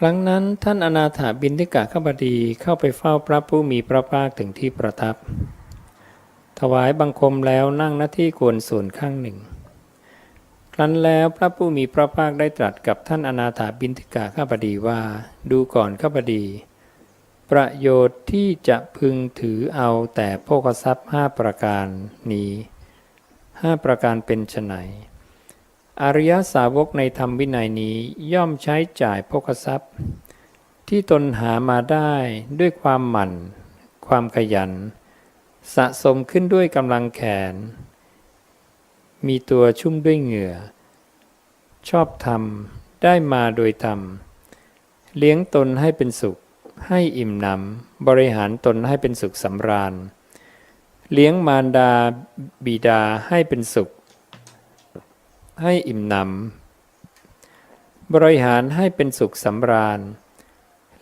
ครั้งนั้นท่านอนาถาบินทิกะขบดีเข้าไปเฝ้าพระผู้มีพระภาคถึงที่ประทับ ถวายบังคมแล้วนั่งหน้าที่ควรส่วนข้างหนึ่ง ครั้นแล้วพระผู้มีพระภาคได้ตรัสกับท่านอนาถาบินทิกะข้าบดีว่า ดูก่อนข้าบดี ประโยชน์ที่จะพึงถือเอาแต่โภคทรัพย์ห้าประการนี้ห้าประการเป็นไฉน อริยสาวกในธรรมวินัยนี้ย่อมใช้จ่ายโภคทรัพย์ ที่ตนหามาได้ด้วยความหมั่น ความขยัน สะสมขึ้นด้วยกำลังแขน มีตัวชุ่มด้วยเหงื่อ ชอบธรรมได้มาโดยธรรม เลี้ยงตนให้เป็นสุข ให้อิ่มหนำบริหารตนให้เป็นสุขสำราญ เลี้ยงมารดาบิดาให้เป็นสุข ให้อิ่มหนำ บริหารให้เป็นสุขสำราญ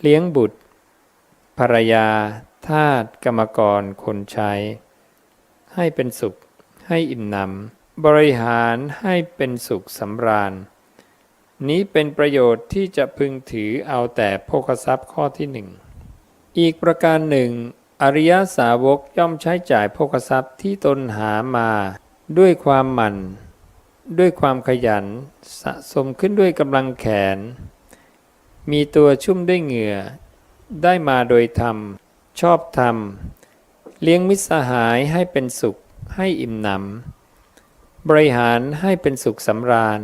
เลี้ยงบุตร ภรรยา ทาสกรรมกร คนใช้ ให้เป็นสุข ให้อิ่มหนำ บริหารให้เป็นสุขสำราญ นี้เป็นประโยชน์ที่จะพึงถือเอาแต่โภคทรัพย์ข้อที่หนึ่ง อีกประการหนึ่ง อริยสาวกย่อมใช้จ่ายโภคทรัพย์ที่ตนหามาด้วยความหมั่น ด้วยความขยัน สะสมขึ้นด้วยกำลังแขน มีตัวชุ่มด้วยเหงื่อ ได้มาโดยธรรม ชอบธรรม เลี้ยงมิตรสหายให้เป็นสุขให้อิ่มหนำ บริหารให้เป็นสุขสำราญ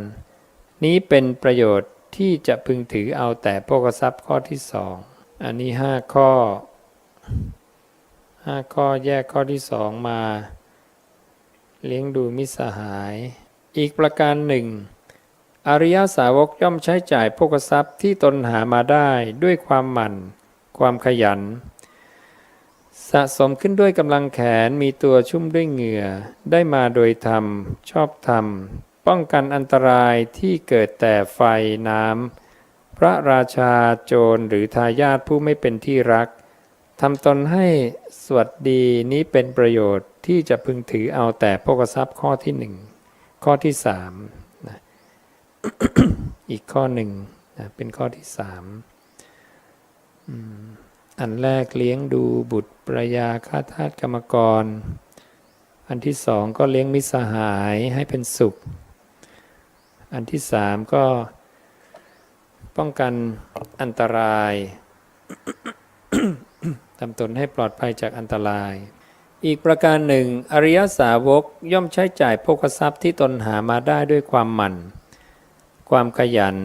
นี้เป็นประโยชน์ที่จะพึงถือเอาแต่โภคทรัพย์ข้อที่สอง อันนี้ห้าข้อห้าข้อแยกข้อที่สองมา เลี้ยงดูมิตรสหาย อีกประการหนึ่ง อริยสาวกย่อมใช้จ่ายโภคทรัพย์ที่ตนหามาได้ด้วยความหมั่น ความขยัน สะสมขึ้นด้วยกำลังแขนมีตัวชุ่มด้วยเหงื่อ ได้มาโดยธรรม ชอบธรรม ป้องกันอันตรายที่เกิดแต่ไฟน้ำพระราชาโจรหรือทายาทผู้ไม่เป็นที่รักทำตนให้สวัสดีนี้เป็นประโยชน์ที่จะพึงถือเอาแต่โภคทรัพย์ข้อที่หนึ่ง ข้อที่สามนะอีกข้อหนึ่งนะเป็นข้อที่สามอันแรกเลี้ยงดูบุตรปรยาข้าทาสกรรมกร อันที่สองก็เลี้ยงมิสหายให้เป็นสุข อันที่สามก็ป้องกันอันตรายทำตนให้ปลอดภัยจากอันตราย อีกประการหนึ่ง อริยสาวกย่อมใช้จ่ายโภคทรัพย์ที่ตนหามาได้ด้วยความหมั่น ความขยัน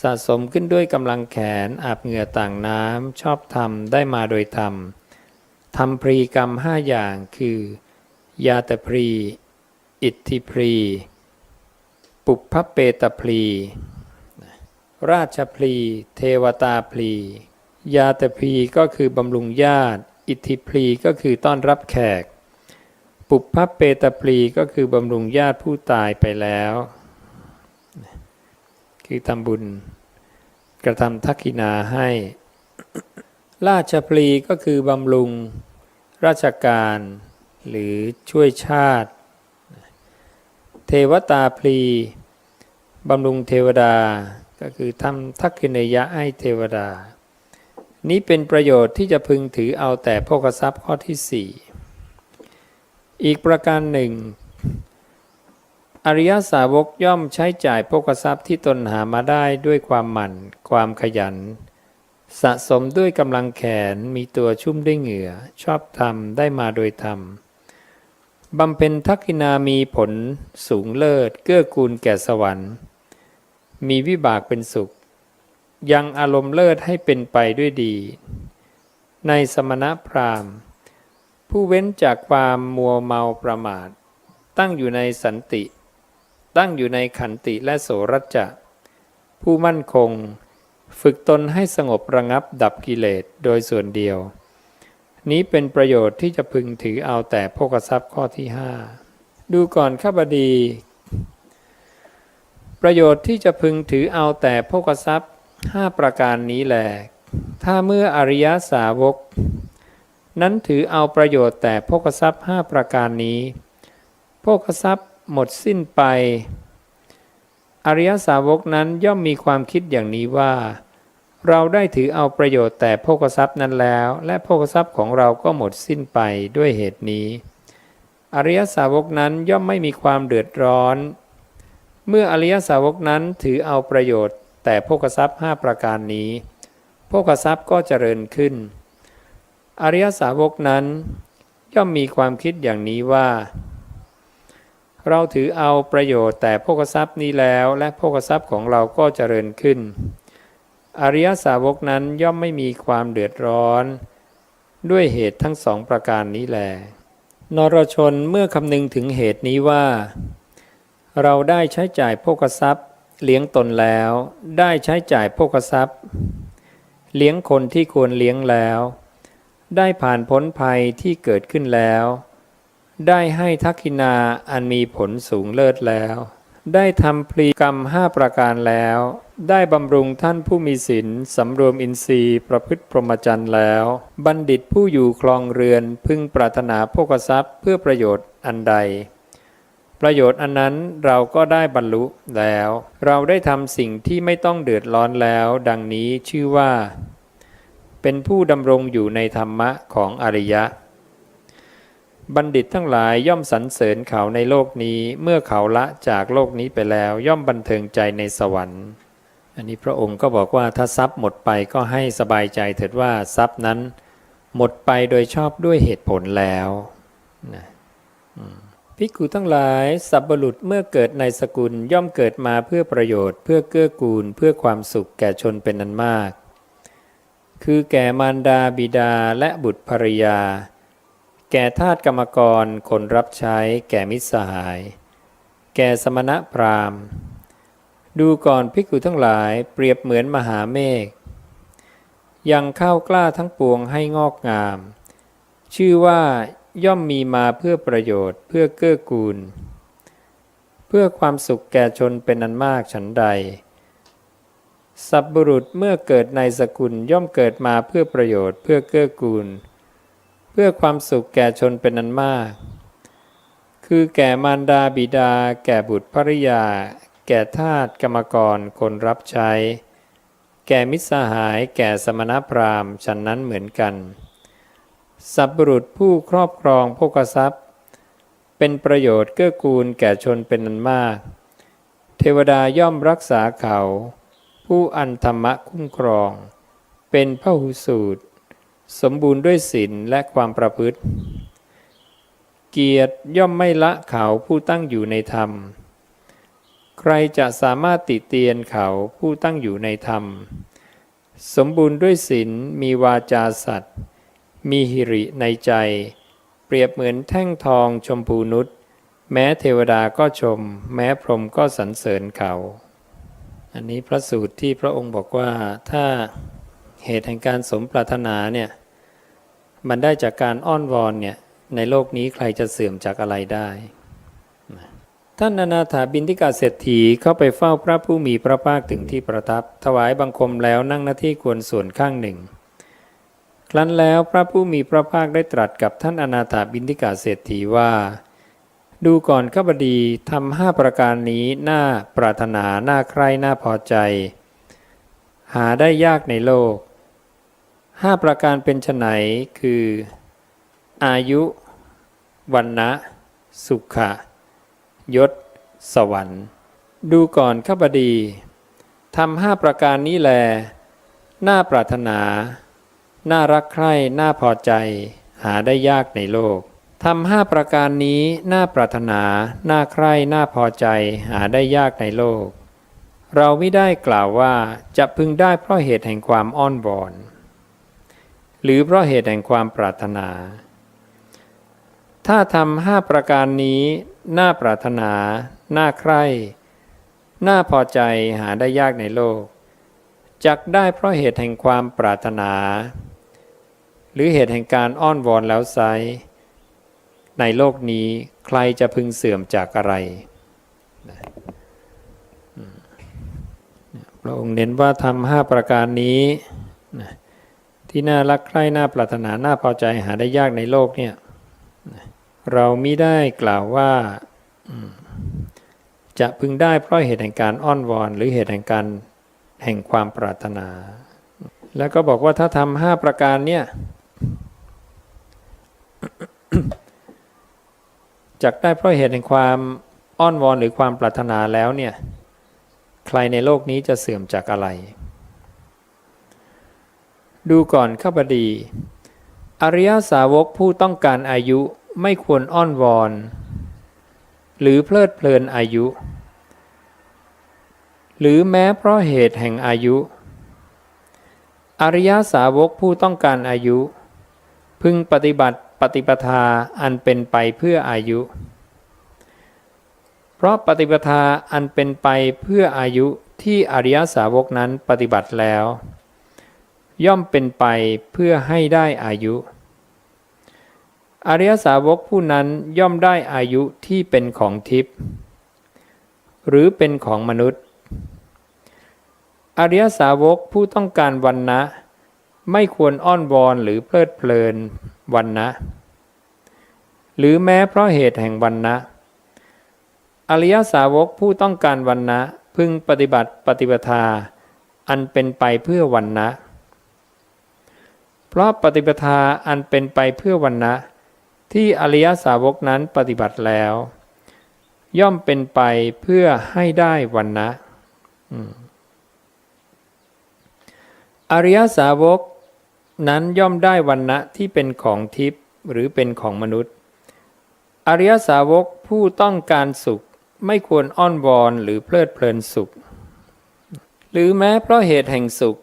สะสมขึ้นด้วยกำลังแขนอาบเหงื่อต่างน้ำชอบธรรมได้มาโดยธรรมทำพรีกรรมห้าอย่างคือ ยาตพรี อิทธิพรี ปุพพเปตพรี ราชพลีเทวตาพลียาตพลีก็คือบำรุงญาติ อิทิพลีก็คือต้อนรับแขก ปุพพเปตพลีก็คือบำรุงญาติผู้ตายไปแล้ว คือทำบุญ กระทำทักขินาให้ ราชพลีก็คือบำรุงราชการ หรือช่วยชาติ เทวตาพลีบำรุงเทวดาก็คือทำทักขินยะให้เทวดา นี้เป็นประโยชน์ที่จะพึงถือเอาแต่โภคทรัพย์ข้อที่สี่อีกประการหนึ่ง อริยสาวกย่อมใช้จ่ายโภคทรัพย์ที่ตนหามาได้ด้วยความหมั่น ความขยัน สะสมด้วยกำลังแขนมีตัวชุ่มด้วยเหงื่อ ชอบธรรมได้มาโดยธรรมบำเพ็ญทักินามีผลสูงเลิศ เกื้อกูลแก่สวรรค์ มีวิบากเป็นสุข ยังอารมณ์เลิศให้เป็นไปด้วยดี ในสมณพราหมณ์ ผู้เว้นจากความมัวเมาประมาท ตั้งอยู่ในสันติ ตั้งอยู่ในขันติและโสรัจจะ ผู้มั่นคง ฝึกตนให้สงบระงับดับกิเลสโดยส่วนเดียว นี้เป็นประโยชน์ที่จะพึงถือเอาแต่โภคทรัพย์ข้อที่ห้าดูก่อนข้าบดี ประโยชน์ที่จะพึงถือเอาแต่โภคทรัพย์ ห้าประการนี้แหลถ้าเมื่ออริยสาวก นั้นถือเอาประโยชน์แต่โภคทรัพย์ห้าประการนี้โภคทรัพย์หมดสิ้นไป อริยสาวกนั้นย่อมมีความคิดอย่างนี้ว่า เราได้ถือเอาประโยชน์แต่โภคทรัพย์นั้นแล้ว และโภคทรัพย์ของเราก็หมดสิ้นไปด้วยเหตุนี้ อริยสาวกนั้นย่อมไม่มีความเดือดร้อน เมื่ออริยสาวกนั้นถือเอาประโยชน์ แต่โภคทรัพย์ห้าประการนี้โภคทรัพย์ก็เจริญขึ้น อริยสาวกนั้น ย่อมมีความคิดอย่างนี้ว่า เราถือเอาประโยชน์แต่โภคทรัพย์นี้แล้ว และโภคทรัพย์ของเราก็เจริญขึ้น อริยสาวกนั้นย่อมไม่มีความเดือดร้อน ด้วยเหตุทั้งสองประการนี้แลนรชนเมื่อคำนึงถึงเหตุนี้ว่า เราได้ใช้จ่ายโภคทรัพย์ เลี้ยงตนแล้วได้ใช้จ่ายโภคทรัพย์ เลี้ยงคนที่ควรเลี้ยงแล้ว ได้ผ่านพ้นภัยที่เกิดขึ้นแล้ว ได้ให้ทักขินาอันมีผลสูงเลิศแล้ว ได้ทำพลีกรรมห้าประการแล้ว ได้บำรุงท่านผู้มีศีลสำรวมอินทรีย์ประพฤติพรหมจรรย์แล้ว บัณฑิตผู้อยู่คลองเรือนพึงปรารถนาโภคทรัพย์เพื่อประโยชน์อันใด ประโยชน์อันนั้นเราก็ได้บรรลุแล้ว เราได้ทำสิ่งที่ไม่ต้องเดือดร้อนแล้ว ดังนี้ชื่อว่า เป็นผู้ดำรงอยู่ในธรรมะของอริยะ บัณฑิตทั้งหลายย่อมสรรเสริญเขาในโลกนี้ เมื่อเขาละจากโลกนี้ไปแล้ว ย่อมบันเทิงใจในสวรรค์ อันนี้พระองค์ก็บอกว่าถ้าทรัพย์หมดไปก็ให้สบายใจเถิดว่าทรัพย์นั้น หมดไปโดยชอบด้วยเหตุผลแล้วนะอืม ภิกขุทั้งหลาย สัพบุรุษเมื่อเกิดในสกุลย่อมเกิดมาเพื่อประโยชน์ เพื่อเกื้อกูล เพื่อความสุขแก่ชนเป็นอันมาก คือแก่มารดาบิดาและบุตรภรรยา แก่ทาสกรรมกรคนรับใช้ แก่มิตรสหาย แก่สมณะพราหมณ์ ดูก่อนภิกขุทั้งหลายเปรียบเหมือนมหาเมฆยังข้าวกล้าทั้งปวงให้งอกงาม ชื่อว่า ย่อมมีมาเพื่อประโยชน์เพื่อเกื้อกูล เพื่อความสุขแก่ชนเป็นอันมากฉันใด สัพบุรุษเมื่อเกิดในสกุลย่อมเกิดมาเพื่อประโยชน์เพื่อเกื้อกูล เพื่อความสุขแก่ชนเป็นอันมาก คือแก่มารดาบิดา แก่บุตรภริยา แก่ทาสกรรมกรคนรับใช้ แก่มิตรสหาย แก่สมณพราหมณ์ฉันนั้นเหมือนกัน สับุรุษผู้ครอบครองโภคทรัพย์ เป็นประโยชน์เกื้อกูลแก่ชนเป็นอันมาก เทวดาย่อมรักษาเขา ผู้อันธรรมะคุ้มครอง เป็นพระหูสูตร สมบูรณ์ด้วยศีลและความประพฤติ เกียรติย่อมไม่ละเขาผู้ตั้งอยู่ในธรรม ใครจะสามารถติเตียนเขาผู้ตั้งอยู่ในธรรม สมบูรณ์ด้วยศีลมีวาจาสัตย์ มีหิริในใจ เปรียบเหมือนแท่งทองชมพูนุชแม้เทวดาก็ชม แม้พรหมก็สรรเสริญเขา อันนี้พระสูตรที่พระองค์บอกว่าถ้าเหตุแห่งการสมปรารถนาเนี่ยมันได้จากการอ้อนวอนเนี่ยในโลกนี้ใครจะเสื่อมจากอะไรได้ ท่านอนาถาบินทิกาเศรษฐีเข้าไปเฝ้าพระผู้มีพระภาคถึงที่ประทับ ถวายบังคมแล้วนั่งหน้าที่ควรส่วนข้างหนึ่ง ครั้นแล้วพระผู้มีพระภาคได้ตรัสกับท่านอนาถาบินทิกาเศรษฐีว่า ดูก่อนข้าบดีทำห้าประการนี้น่าปรารถนาน่าใคร่น่าพอใจ หาได้ยากในโลกห้าประการเป็นไฉนคือ อายุวันนะสุขะยศ สวรรค์ ดูก่อนข้าบดีทำห้าประการนี้แล น่าปรารถนา น่ารักใคร่น่าพอใจ หาได้ยากในโลกทำห้าประการนี้น่าปรารถนาน่าใคร่น่าพอใจ หาได้ยากในโลก เราไม่ได้กล่าวว่าจะพึงได้เพราะเหตุแห่งความอ้อนวอนหรือเพราะเหตุแห่งความปรารถนา ถ้าทำห้าประการนี้น่าปรารถนาน่าใคร่น่าพอใจหาได้ยากในโลกจักได้เพราะเหตุแห่งความปรารถนา หรือเหตุแห่งการอ้อนวอนแล้วไซในโลกนี้ใครจะพึงเสื่อมจากอะไรพระองค์เน้นว่าทำห้าประการนี้ที่น่ารักใคร่น่าปรารถนาน่าพอใจหาได้ยากในโลกเนี่ยเรามิได้กล่าวว่าจะพึงได้เพราะเหตุแห่งการอ้อนวอน หรือเหตุแห่งการแห่งความปรารถนา แล้วก็บอกว่าถ้าทำห้าประการเนี่ย จักได้เพราะเหตุแห่งความอ้อนวอนหรือความปรารถนาแล้วเนี่ยใครในโลกนี้จะเสื่อมจากอะไร ดูก่อนข้าพดี อริยสาวกผู้ต้องการอายุไม่ควรอ้อนวอน หรือเพลิดเพลินอายุ หรือแม้เพราะเหตุแห่งอายุ อริยสาวกผู้ต้องการอายุ พึงปฏิบัติ ปฏิปทาอันเป็นไปเพื่ออายุ เพราะปฏิปทาอันเป็นไปเพื่ออายุที่อริยสาวกนั้นปฏิบัติแล้ว ย่อมเป็นไปเพื่อให้ได้อายุ อริยสาวกผู้นั้นย่อมได้อายุที่เป็นของทิพย์หรือเป็นของมนุษย์ อริยสาวกผู้ต้องการวันนะ ไม่ควรอ้อนวอนหรือเพลิดเพลิน วันนะ หรือแม้เพราะเหตุแห่งวันนะอริยสาวกผู้ต้องการวันนะพึงปฏิบัติปฏิปทา อันเป็นไปเพื่อวันนะ เพราะปฏิปทาอันเป็นไปเพื่อวันนะที่อริยสาวกนั้นปฏิบัติแล้ว ย่อมเป็นไปเพื่อให้ได้วันนะอริยสาวก นั้นย่อมได้วันนะที่เป็นของทิพย์หรือเป็นของมนุษย์ อริยสาวกผู้ต้องการสุขไม่ควรอ้อนวอนหรือเพลิดเพลินสุข หรือแม้เพราะเหตุแห่งสุข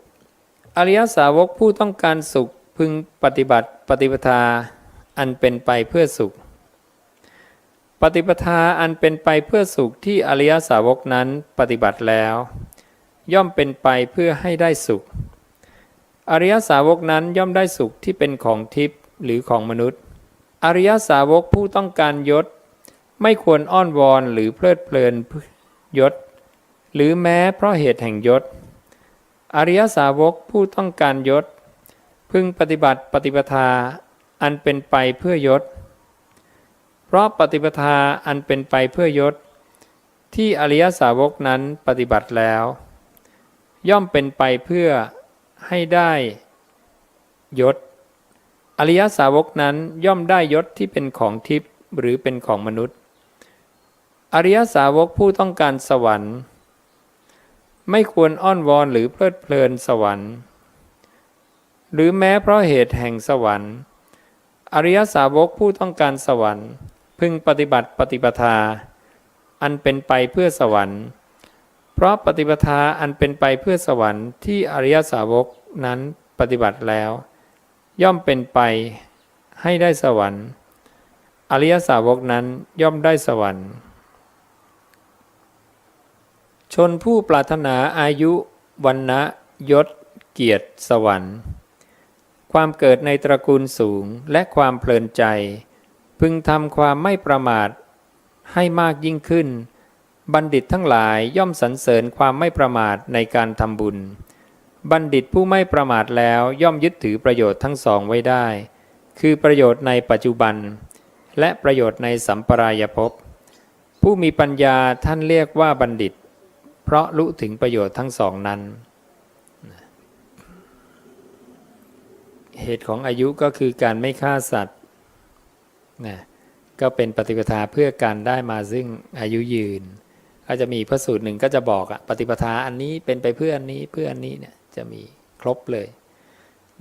อริยสาวกผู้ต้องการสุขพึงปฏิบัติปฏิปทาอันเป็นไปเพื่อสุข ปฏิปทาอันเป็นไปเพื่อสุขที่อริยสาวกนั้นปฏิบัติแล้ว ย่อมเป็นไปเพื่อให้ได้สุข อริยสาวกนั้นย่อมได้สุขที่เป็นของทิพย์หรือของมนุษย์ อริยสาวกผู้ต้องการยศ ไม่ควรอ้อนวอนหรือเพลิดเพลินยศ หรือแม้เพราะเหตุแห่งยศ อริยสาวกผู้ต้องการยศ พึงปฏิบัติปฏิปทาอันเป็นไปเพื่อยศ เพราะปฏิปทาอันเป็นไปเพื่อยศ ที่อริยสาวกนั้นปฏิบัติแล้ว ย่อมเป็นไปเพื่อ ให้ได้ยศ อริยสาวกนั้นย่อมได้ยศที่เป็นของทิพย์หรือเป็นของมนุษย์ อริยสาวกผู้ต้องการสวรรค์ ไม่ควรอ้อนวอนหรือเพลิดเพลินสวรรค์ หรือแม้เพราะเหตุแห่งสวรรค์ อริยสาวกผู้ต้องการสวรรค์ พึงปฏิบัติปฏิปทา อันเป็นไปเพื่อสวรรค์ เพราะปฏิปทาอันเป็นไปเพื่อสวรรค์ที่อริยสาวกนั้นปฏิบัติแล้ว ย่อมเป็นไปให้ได้สวรรค์ อริยสาวกนั้นย่อมได้สวรรค์ ชนผู้ปรารถนาอายุวันนะยศ เกียรติ สวรรค์ ความเกิดในตระกูลสูงและความเพลินใจ พึงทำความไม่ประมาทให้มากยิ่งขึ้น บัณฑิตทั้งหลายย่อมสรรเสริญความไม่ประมาทในการทำบุญ บัณฑิตผู้ไม่ประมาทแล้วย่อมยึดถือประโยชน์ทั้งสองไว้ได้ คือประโยชน์ในปัจจุบัน และประโยชน์ในสัมปรายภพ ผู้มีปัญญาท่านเรียกว่าบัณฑิต เพราะรู้ถึงประโยชน์ทั้งสองนั้น เหตุของอายุก็คือการไม่ฆ่าสัตว์นะก็เป็นปฏิปทาเพื่อการได้มาซึ่งอายุยืน ก็จะมีพระสูตรหนึ่งก็จะบอกอะปฏิปทาอันนี้เป็นไปเพื่ออันนี้เพื่ออันนี้เนี่ยจะมีครบเลย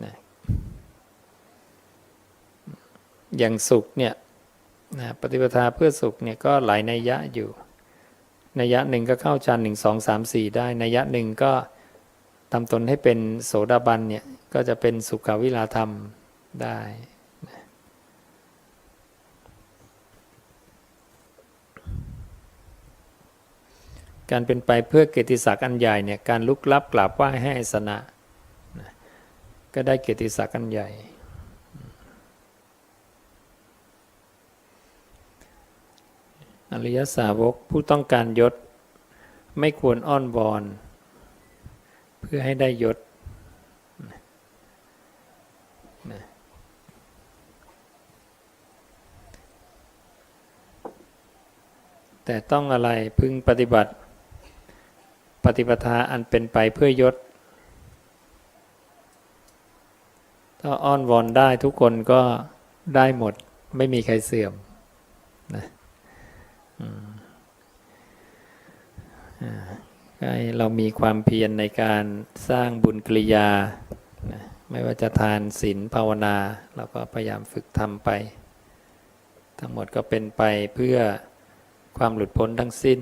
นะอย่างสุขเนี่ยนะปฏิปทาเพื่อสุขเนี่ยก็หลายนัยยะอยู่นัยยะหนึ่งก็เข้าฌานหนึ่งสองสามสี่ได้นัยยะหนึ่งก็ทำตนให้เป็นโสดาบันเนี่ยก็จะเป็นสุขวิลาธรรมได้ การเป็นไปเพื่อเกียรติศักดิ์อันใหญ่เนี่ยการลุกลับกราบไหว้ให้สนะก็ได้เกียรติศักดิ์อันใหญ่ อริยสาวกผู้ต้องการยศไม่ควรอ้อนวอน เพื่อให้ได้ยศแต่ต้องอะไรพึงปฏิบัติ ปฏิปทาอันเป็นไปเพื่อยศ ถ้าอ้อนวอนได้ทุกคนก็ได้หมดไม่มีใครเสื่อมนะให้เรามีความเพียรในการสร้างบุญกิริยา ไม่ว่าจะทานศีลภาวนา เราก็พยายามฝึกทำไป ทั้งหมดก็เป็นไปเพื่อความหลุดพ้นทั้งสิ้น